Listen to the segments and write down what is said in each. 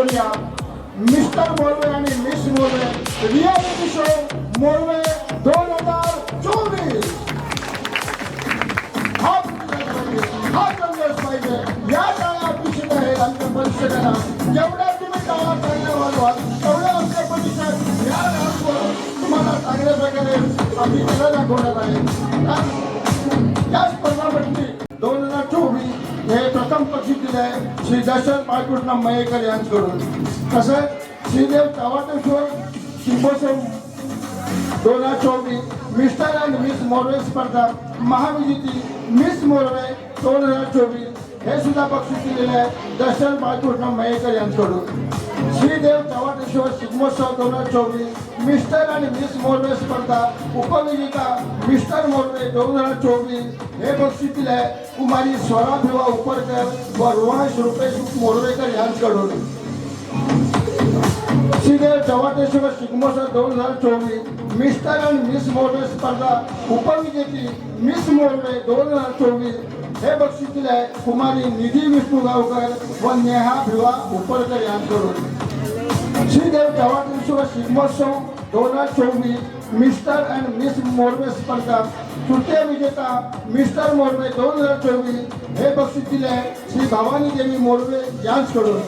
चला तर मग सुरू करूया मिस्टर मोरवे आणि miss Morve reality show Morve दोन हजार चोवीस हा हा संदेश पाहिजे या शाळा अपेक्षित आहे आमच्या परीक्षकांना जेवढ्या तुम्ही शाळा चांगल्या वाढवाल तेवढ्या आमच्या परीक्षक या डान्सवर तुम्हाला चांगल्या प्रकारे आम्ही कला दाखवणार आहे आहे. श्री दशरथ बाळकृष्ण मयेकर यांच्याकडून तसंच श्रीदेव चव्हाटेश्वर शिंपोत्सव दोन हजार चोवीस मिस्टर अँड मिस मोरवे स्पर्धा महाविजेती मिस मोरवे दोन हजार चोवीस हे सुद्धा बक्षीस दिलेले आहे दशरथ बाळकृष्ण मयेकर यांच्याकडून श्रीदेव चव्हाटेश्वर शिग्मोत्सव दोन हजार चोवीस मिस्टर आणि मिस मोर्वे स्पर्धा उपविजेता मिस्टर मोर्वे दोन हजार चोवीस. हे बक्षीस दिले आहे कुमारी स्वरा भिवा उपरकर व रोहश रुपेश मोर्वेकर यांच्याकडून. श्रीदेव चव्हाटेश्वर शिग्मोत्सव दोन हजार चोवीस मिस्टर आणि मिस मोर्वे स्पर्धा उपविजेती मिस मोर्वे दोन हजार चोवीस. हे बक्षीस दिले आहे कुमारी निधी विष्णू गावकर व नेहा भिवा उपरकर यांच्याकडून. श्रीदेव चव्हाटेश्वर शिगमोत्सव दोन हजार चोवीस मिस्टर अँड मिस मोरवे स्पर्धा. तृतीय विजेता मिस्टर मोरवे दोन हजार चोवीस. हे बक्षीस दिले श्री भवानी देवी मोरवे यांचकडून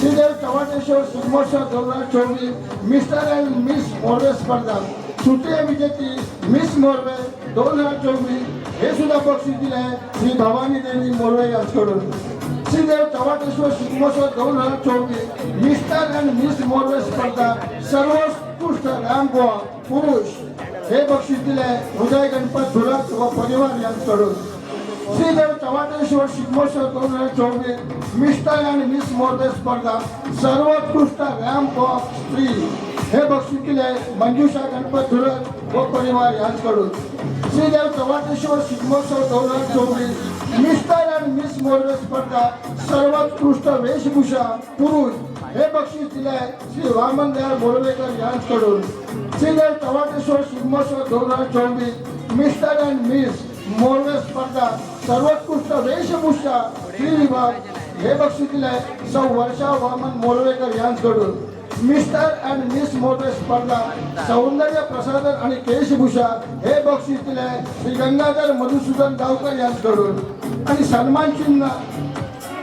श्रीदेव चव्हाटेश्वर शिगमोत्सव दोन हजार चोवीस मिस्टर अँड मिस मोरवे स्पर्धा. तृतीय विजेती मिस मोरवे दोन हजार चोवीस. हे सुद्धा बक्षीस दिले श्री भवानी देवी मोरवे यांचकडून श्रीदेव चव्हाटेश्वर शिगमोत्सव दोन हजार चोवीस मिस्टर अँड मिस मोरवे स्पर्धा. सर्वोत्कृष्ट राम गोवा पुरुष. हे बक्षीस दिले हृदय गणपत धुरत व परिवार यांच्याकडून श्रीदेव चव्हाटेश्वर शिगमोत्सव दोन हजार चोवीस मिस्टर अँड मिस मोरवे स्पर्धा. सर्वोत्कृष्ट राम ऑफ स्त्री. हे बक्षीस दिले मंजुषा गणपत धुरत व परिवार यांच्याकडून श्रीदेव चव्हाटेश्वर शिगमोत्सव दोन हजार चोवीस मिस्टर अँड मिस मॉडेल स्पर्धा सर्वोत्कृष्ट वेशभूषा पुरुष हे बक्षीस दिले आहे श्री वामन दयाल बोरवेकर यांच्याकडून. सिनियर चव्हाटेश्वर सिंहेश्वर दोन हजार चोवीस मिस्टर अँड मिस मोरवे स्पर्धा सर्वोत्कृष्ट वेशभूषा श्री विभाग हे बक्षीस दिले आहे सौ वर्षा वामन मोरवेकर यांच्याकडून. मिस्टर अँड मिस मोरवे स्पर्धा सौंदर्य प्रसाधन आणि केशभूषा हे बक्षीस दिले आहे श्री गंगाधर मधुसूदन गावकर यांच्याकडून. आणि सन्मान चिन्ह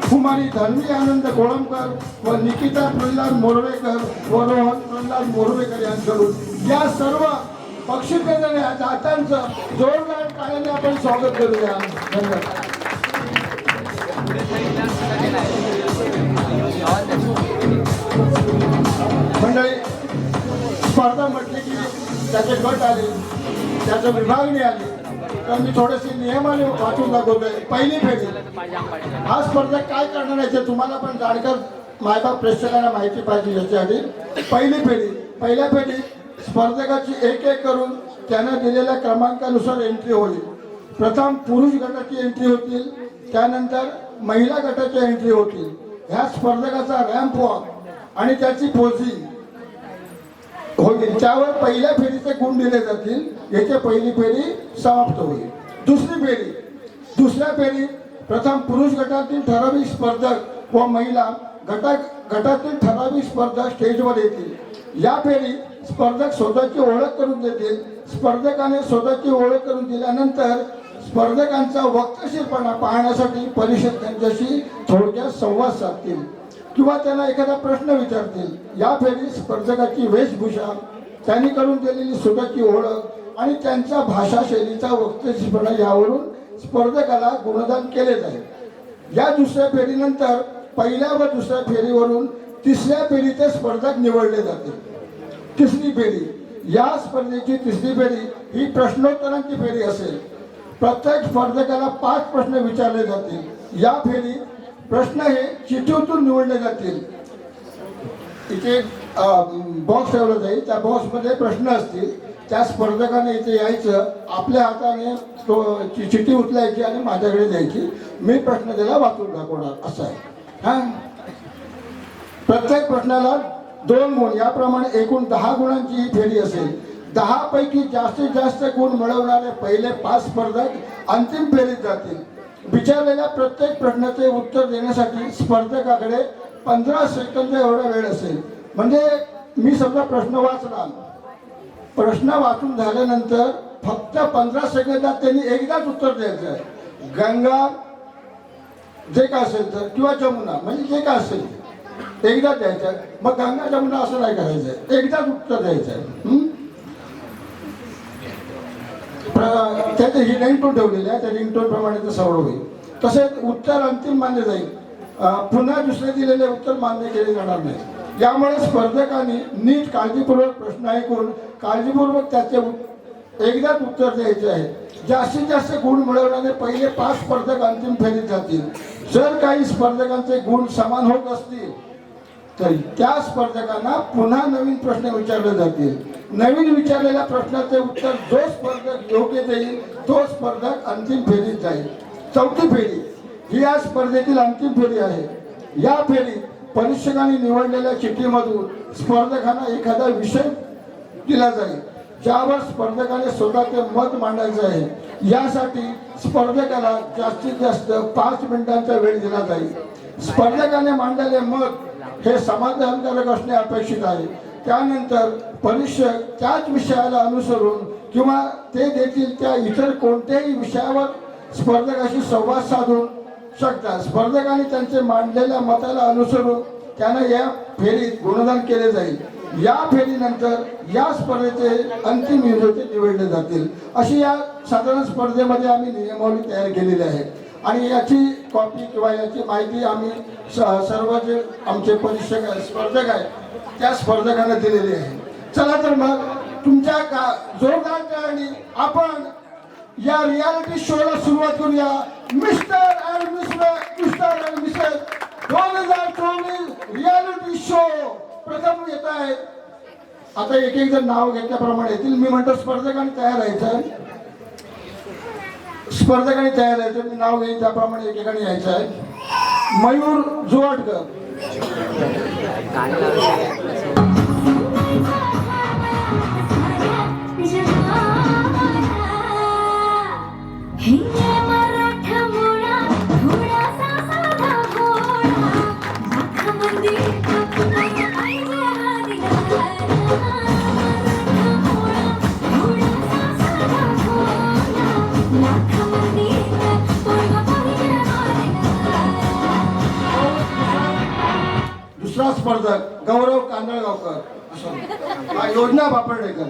कुमारी धन्वी आनंद कोळंबकर व निकिता प्रल्हाद मोरवेकर व रोहन प्रल्हाद मोरवेकर यांच्याकडून. या सर्व पक्षीगंजाने या दातांचं जोरदार कार्याने आपण स्वागत करूया. धन्यवाद. मंडळी स्पर्धा म्हटली की त्याचे गट आले त्याचं विभागणी आली. तर मी थोडेसे नियमाने वाचून दाखवतोय पहिली फेरी. हा स्पर्धक काय करणार याचे ते तुम्हाला पण जाणकार मायबाप प्रेक्षकांना माहिती पाहिजे याच्याआधी. पहिली फेरी. पहिल्या फेरीत स्पर्धकाची एक एक करून त्यांना दिलेल्या क्रमांकानुसार एंट्री होईल. प्रथम पुरुष गटाची एंट्री होतील. त्यानंतर महिला गटाची एंट्री होतील. ह्या स्पर्धकाचा रॅम्प वॉक आणि त्याची पोझिंग होईल त्यावर पहिल्या फेरीचे गुण दिले जातील. याची पहिली फेरी समाप्त होईल. दुसरी फेरी दुसऱ्या फेरीत प्रथम पुरुष गटातील ठराविक स्पर्धक व महिला गटा गटातील ठराविक स्पर्धक स्टेजवर येतील. या फेरीत स्पर्धक स्वतःची ओळख करून देतील. स्पर्धकाने स्वतःची ओळख करून दिल्यानंतर स्पर्धकांचा वक्तशीरपणा पाहण्यासाठी परिषद त्यांच्याशी थोडक्यात संवाद साधतील. किंवा त्यांना एखादा प्रश्न विचारतील. या फेरीत स्पर्धकाची वेशभूषा त्यांनी करून दिलेली स्वतःची ओळख आणि त्यांच्या भाषा शैलीचा यावरून स्पर्धकाला गुणदान केले जाईल. या दुसऱ्या फेरीनंतर पहिल्या व दुसऱ्या फेरीवरून तिसऱ्या फेरीचे स्पर्धक निवडले जातील. तिसरी फेरी. या स्पर्धेची तिसरी फेरी ही प्रश्नोत्तरांची फेरी असेल. प्रत्येक स्पर्धकाला पाच प्रश्न विचारले जातील. या फेरीत प्रश्न हे चिठ्ठीतून निवडले जातील. इथे बॉक्स ठेवला जाईल. त्या बॉक्समध्ये प्रश्न असतील. त्या स्पर्धकाने इथे यायचं आपल्या हाताने तो चिठ्ठी उचलायची आणि माझ्याकडे द्यायची. मी प्रश्न त्याला वाचून दाखवणार असं आहे. हा? प्रत्येक प्रश्नाला दोन गुण याप्रमाणे एकूण दहा गुणांची ही फेरी असेल. दहा पैकी जास्तीत जास्त गुण मिळवणारे पहिले पाच स्पर्धक अंतिम फेरीत जातील. विचारलेल्या प्रत्येक प्रश्नाचे उत्तर देण्यासाठी स्पर्धकाकडे पंधरा सेकंद एवढा वेळ असेल. म्हणजे मी समजा प्रश्न वाचला. प्रश्न वाचून झाल्यानंतर फक्त पंधरा सेकंदात त्यांनी एकदाच उत्तर द्यायचं आहे. गंगा जे काय असेल तर किंवा जमुना म्हणजे जे काय असेल एकदा द्यायचं आहे. मग गंगा जमुना असं नाही करायचं आहे. एकदाच उत्तर द्यायचं आहे. त्याचे प्र- ही रिंगटोन ठेवलेले आहे. त्या रिंगटोन प्रमाणे ते सवड होईल. तसेच उत्तर अंतिम मानले जाईल. पुन्हा दुसरे दिलेले उत्तर मान्य केले जाणार नाही. यामुळे स्पर्धकांनी नीट काळजीपूर्वक प्रश्न ऐकून काळजीपूर्वक त्याचे एकदाच उत्तर द्यायचे आहे. जास्तीत जास्त गुण मिळवणारे पहिले पाच स्पर्धक अंतिम फेरीत जातील. जर काही स्पर्धकांचे गुण समान होत असतील तर त्या स्पर्धकांना पुन्हा नवीन प्रश्न विचारले जातील. नवीन विचारलेल्या प्रश्नाचे उत्तर जो स्पर्धक योग्य देईल तो स्पर्धक अंतिम फेरीत जाईल. चौथी फेरी ही या स्पर्धेतील अंतिम फेरी आहे. या फेरीत परीक्षकांनी निवडलेल्या चिठ्ठीमधून स्पर्धकांना एखादा विषय दिला जाईल ज्यावर स्पर्धकाने स्वतःचे मत मांडायचे आहे. यासाठी स्पर्धकाला जास्तीत जास्त पाच मिनिटांचा वेळ दिला जाईल. स्पर्धकाने मांडलेले मत हे समाधानकारक असणे अपेक्षित आहे. त्यानंतर परीक्षक त्याच विषयाला अनुसरून किंवा ते देखील त्या इतर कोणत्याही विषयावर स्पर्धकाशी संवाद साधून शकतात. स्पर्धकांनी त्यांचे मांडलेल्या मताला अनुसरून त्यांना या फेरीत गुणदान केले जाईल. या फेरीनंतर या स्पर्धेचे अंतिम विजेते निवडले जातील. अशी या साधारण स्पर्धेमध्ये आम्ही नियमावली तयार केलेली आहे. आणि याची कॉपी किंवा याची माहिती आम्ही स- सर्व जे आमचे परीक्षक आहे स्पर्धक आहेत त्या स्पर्धकांना दिलेली आहे. चला तर मग तुमच्या का जोरदार आणि आपण या रियालिटी शोला सुरुवात करूया. Mister and mister mister and missus दोन हजार चोवीस रियालिटी शो प्रथम येत आहे. आता एक एक जण नाव घेतल्याप्रमाणे येतील. मी म्हणतो स्पर्धकांनी तयार राहायचं. स्पर्धकांनी तयार राहायचं मी नाव घेईन त्याप्रमाणे एकेकाने यायचं आहे. मयूर जुवाडकर स्पर्धक गौरव कांदळगावकर असं. योजना बापर्डेकर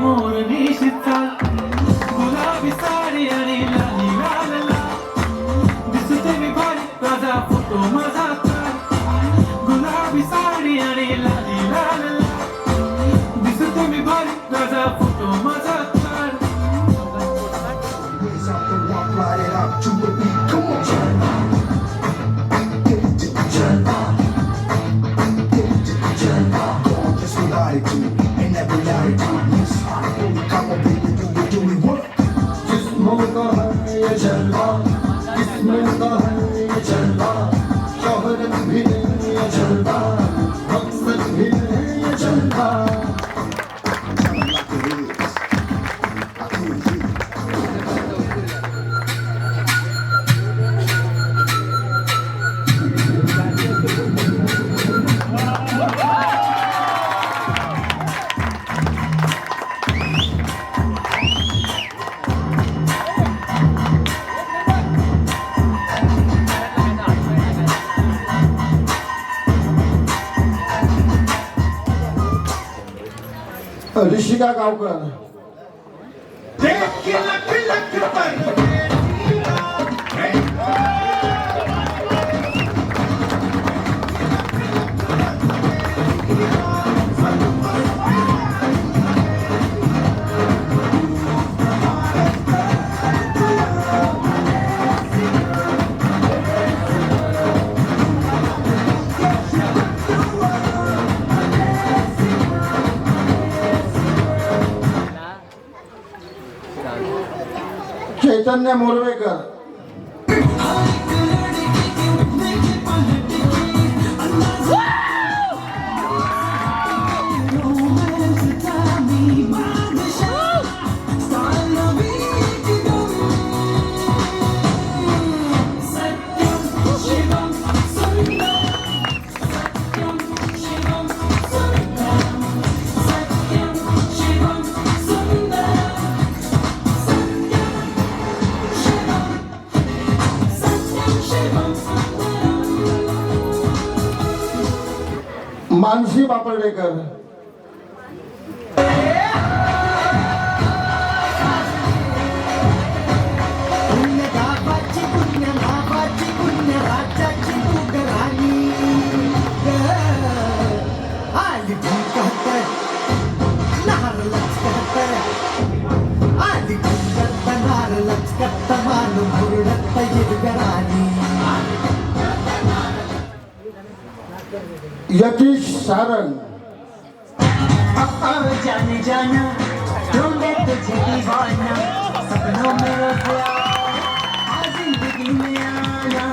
മോരനീശിത്താൽ Cidade Galgana. জন্য মরবে কার? పాపడమే కాదు यतीश सारंग। जाने जाना तुझे दीवाना, सपनों में रोया ज़िंदगी में आना।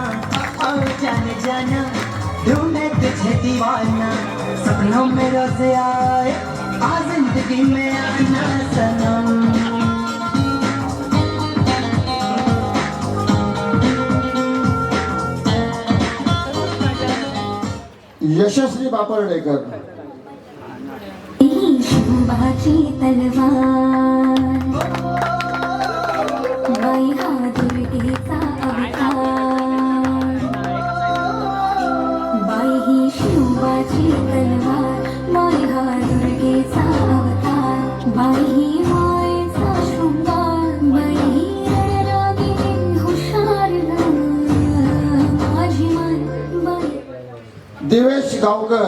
और जाने जाना, ढूंढे तुझे दीवाना, सपनों में रोज आए आ ज़िंदगी में आना Sanam. Yashasvi Bapardekar. Talwar Savkar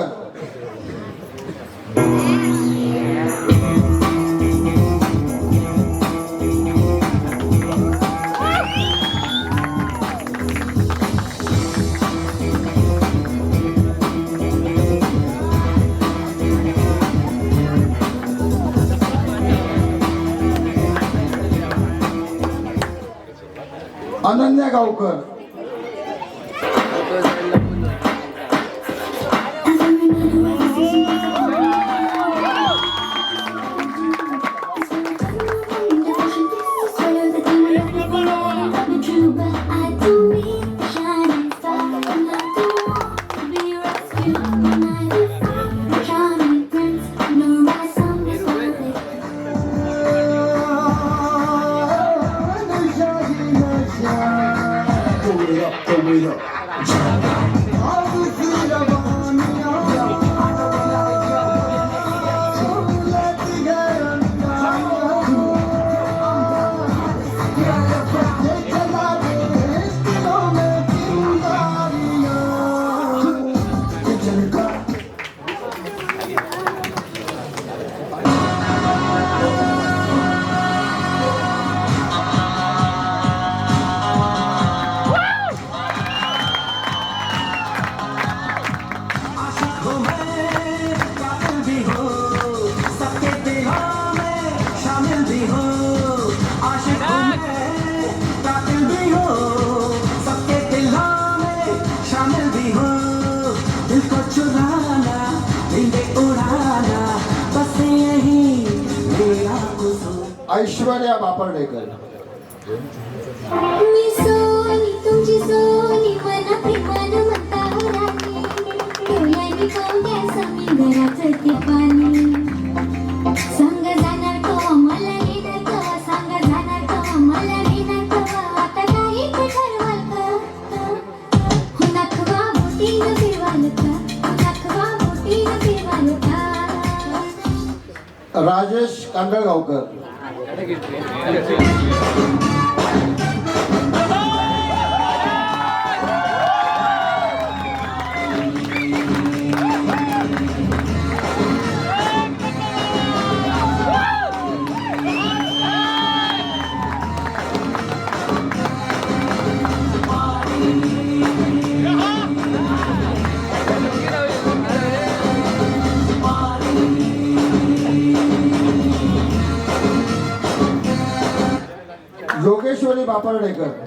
Ananya Gavkar 이야기하면 안. Aishwarya Bapardekar. Rajesh Kandalgaonkar. I think it's. বাপার রেকর্ড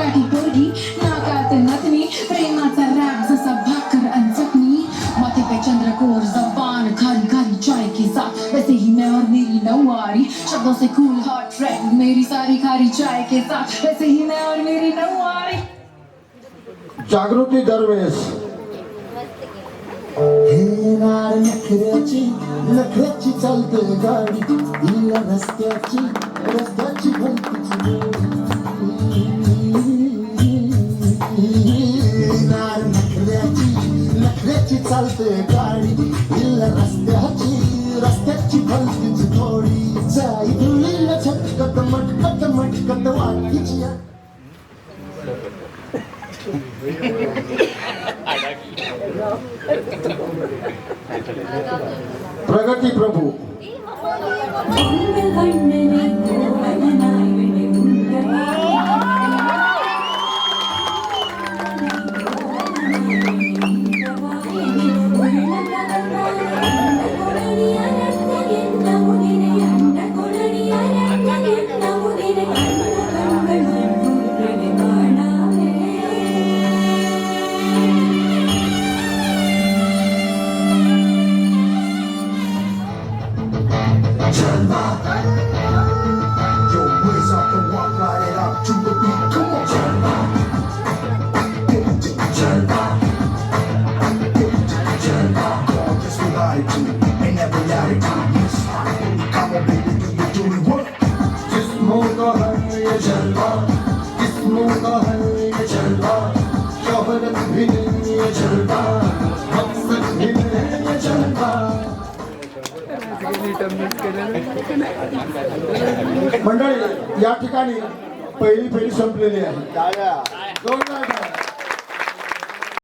मराठी पोरगी नाकात नथनी प्रेमाचा रॅप जसा भाकर आणि चटणी. माथे पे चंद्रकोर जबान खाली खाली चाय की साथ वैसे ही मैं और मेरी नौवारी शब्दों से कूल हॉट ट्रैक मेरी सारी खारी चाय के साथ वैसे ही मैं और मेरी नौवारी जागृती दरवेश. नखऱ्याची नखऱ्याची चलते गाडी हिला रस्त्याची रस्त्याची भलतीची रस्त्याची चालते गाडी. हिल रस्त्याची रस्त्याची भलतीच थोडी. जाई धुळीला छटकत मटकत मटकत वाटीची प्रगती प्रभू. 什么？मंडळी या ठिकाणी पहिली फेरी संपलेली आहे.